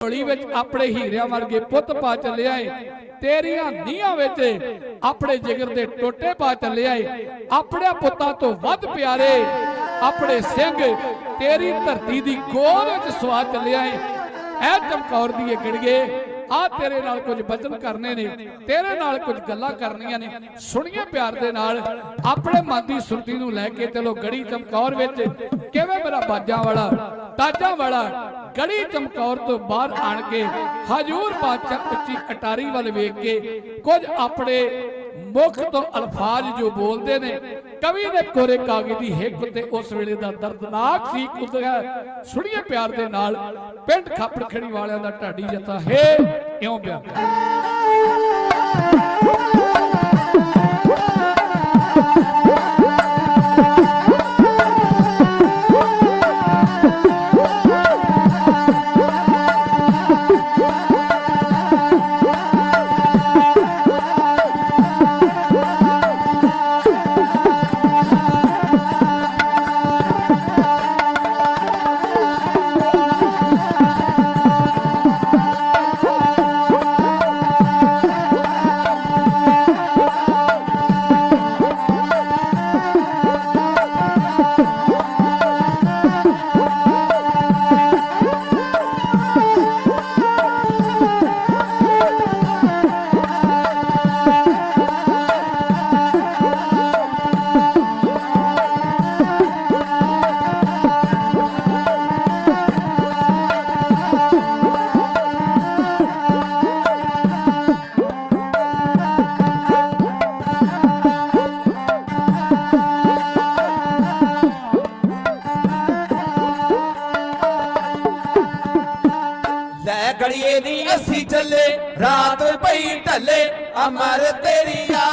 ਝੋਲੀ ਵਿੱਚ ਆਪਣੇ ਹੀਰਿਆਂ ਵਰਗੇ ਪੁੱਤ ਪਾ ਚੱਲਿਆ ਏ ਤੇਰੀਆਂ ਨੀਹਾਂ ਵਿੱਚ ਆਪਣੇ ਜਿਗਰ ਦੇ ਟੋਟੇ ਪਾ ਚੱਲਿਆ ਏ ਆਪਣੇ ਪੁੱਤਾਂ ਤੋਂ ਵੱਧ ਪਿਆਰੇ, ਆਪਣੇ ਸਿੰਘ ਤੇਰੀ ਧਰਤੀ ਦੀ ਗੋਦ ਵਿੱਚ ਸਵਾ ਚੱਲਿਆ ਏ ਐ ਚਮਕੌਰ ਦੀ ਇਹ ਗਿਣਗੇ ਆ ਤੇਰੇ ਨਾਲ ਕੁਝ ਬਚਨ ਕਰਨੇ ਨੇ, ਤੇਰੇ ਨਾਲ ਕੁਝ ਗੱਲਾਂ ਕਰਨੀਆਂ ਨੇ। ਸੁਣੀਏ ਪਿਆਰ ਦੇ ਨਾਲ, ਆਪਣੇ ਮਨ ਦੀ ਸੁਰਤੀ ਨੂੰ ਲੈ ਕੇ ਚਲੋ ਗੜੀ ਚਮਕੌਰ ਵਿੱਚ। ਕਿਵੇਂ ਮੇਰਾ ਬਾਜਾਂ ਵਾਲਾ? ਤਾਜਾਂ ਵਾਲਾ ਗੜੀ ਚਮਕੌਰ ਤੋਂ ਬਾਹਰ ਆਣ ਕੇ ਹਜੂਰ ਬਾਦਸ਼ਾਹ ਉੱਚੀ ਅਟਾਰੀ ਵੱਲ ਵੇਖ ਕੇ ਕੁਝ ਆਪਣੇ ਮੁਖ ਤੋਂ ਅਲਫਾਜ਼ ਜੋ ਬੋਲਦੇ ਨੇ, ਕਵੀ ਦੇ ਕੋਰੇ ਕਾਗਜ਼ ਦੀ ਹਿੱਕ ਤੇ ਉਸ ਵੇਲੇ ਦਾ ਦਰਦਨਾਕ ਸੀ ਕੁਦਗਾ ਸੁਣੀਏ ਪਿਆਰ ਦੇ ਨਾਲ, ਪਿੰਡ ਖਾਪੜ ਖੜੀ ਵਾਲਿਆਂ ਦਾ ਢਾਡੀ ਜੱਤਾ ਹੈ ਇਉਂ ਪਿਆਰ। ਲੈ ਅਸੀਂ ਚੱਲੇ ਰਾਤ ਪਈ ਢੱਲੇ ਅਮਰ ਤੇਰੀ ਯਾਦ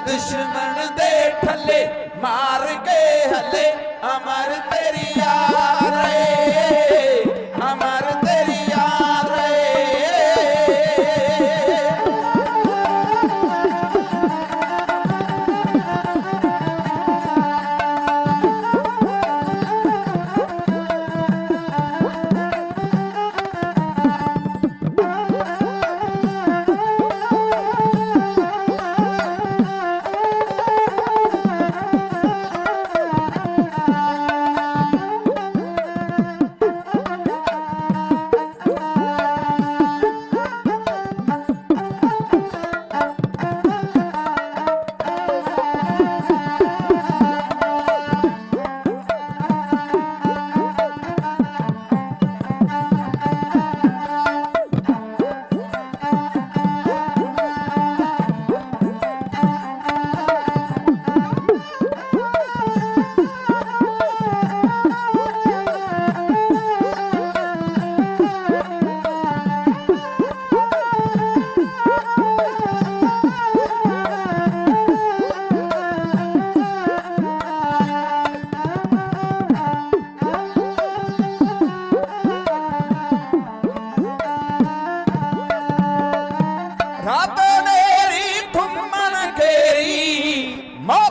ਦੁਸ਼ਮਣ ਦੇ ਠੱਲੇ ਮਾਰ ਕੇ ਹੱਲੇ ਅਮਰ ਤੇਰੀ ਯਾਦ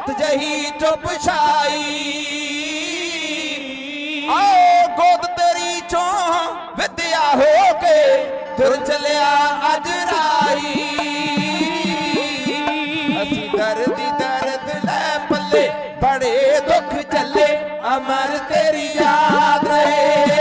ਘੇਰੀ ਜਹੀ ਚੁੱਪ ਛਾਈ। ਆਓ ਗੋਦ ਤੇਰੀ ਚੋਂ ਵਿਦਿਆ ਹੋ ਕੇ ਤੁਰ ਚਲਿਆ ਅੱਜ ਰਾਈ ਅਸੀਂ ਦਰਦੀ ਦਰਦ ਲੈ ਪੱਲੇ, ਬੜੇ ਦੁੱਖ ਚੱਲੇ, ਅਮਰ ਤੇਰੀ ਯਾਦ ਰਹੇ।